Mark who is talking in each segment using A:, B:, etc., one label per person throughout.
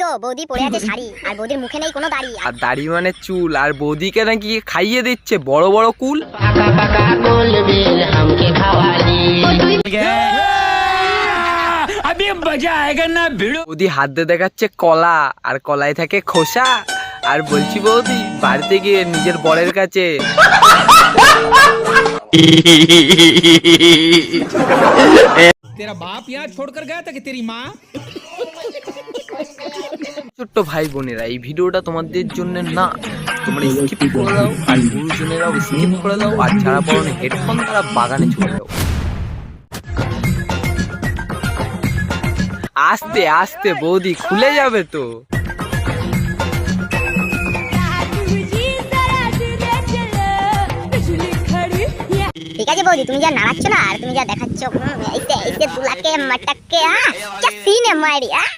A: তো বৌদি পরে আছে শাড়ি আর বৌদির মুখে নেই কোনো দাড়ি।
B: আর দাড়ি মানে চুল আর বৌদিকে নাকি খাইয়ে দিচ্ছে বড় বড় কুল। বৌদি দেখাচ্ছে কলা আর কলায় থাকে খোসা। আর বলছি বৌদি বাড়িতে গিয়ে নিজের বরের কাছে।
C: তেরা বাপ ইয়া তেরি মা
B: ছোট্ট ভাই বোনেরা, এই ভিডিওটা তোমাদের জন্য না, তোমরা স্কিপ করে দাও, আর গুরুজনেরাও স্কিপ করে দাও, আর যারা হেডফোন তারা বাগানে চলে আস্তে আস্তে, বৌদি, খুলে যাবে তো।
A: ঠিক আছে বৌদি, তুমি যা নাড়াচ্ছ না, আর তুমি যা দেখাচ্ছ ইসে দুলাকে হ্যাঁ মারি হ্যাঁ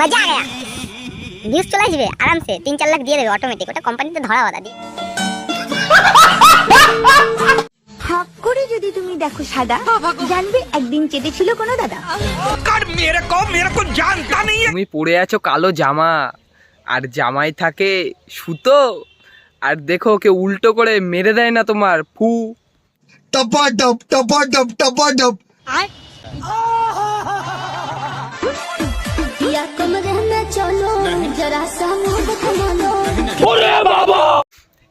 A: মজা আয়া। ভিউজ চলে আসবে আরামসে তিন চার লাখ দিয়ে দেবে অটোমেটিক ওটা কোম্পানিতে ধরা বাধা দিয়ে।
D: যদি তুমি দেখো সাদা জানবে একদিন কোনো দাদা।
B: তুমি পড়ে আছো কালো জামা আর জামাই থাকে সুতো আর দেখো ওকে উল্টো করে মেরে দেয় না তোমার ফু।
E: টপা টপ টপা টপ টপা টপ
D: या कमरे में चलो जरा सा मुंह कमालो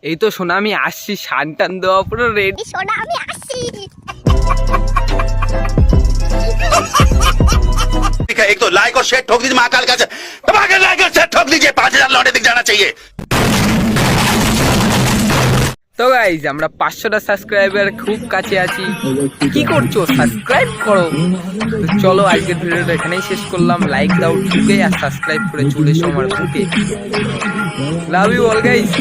B: এই তো শোনা আমি আসছি শান টান দেওয়া পুরো রেডি
A: এই সোনা আমি আসছি
F: ठीक है एक तो लाइक और शेयर ठोक दीजिए महाकाल का दबाकर लाइक और शेयर ठोक दीजिए पांच हजार लौटे दिख जाना चाहिए
B: তো গাইজ আমরা পাঁচশোটা সাবস্ক্রাইবার খুব কাছে আছি। কি করছ? সাবস্ক্রাইব করো। চলো আজকের ভিডিওটা এখানেই শেষ করলাম। লাইক দাও, ঢুকে আর সাবস্ক্রাইব করে চলে সময় বুকে। Love you all guys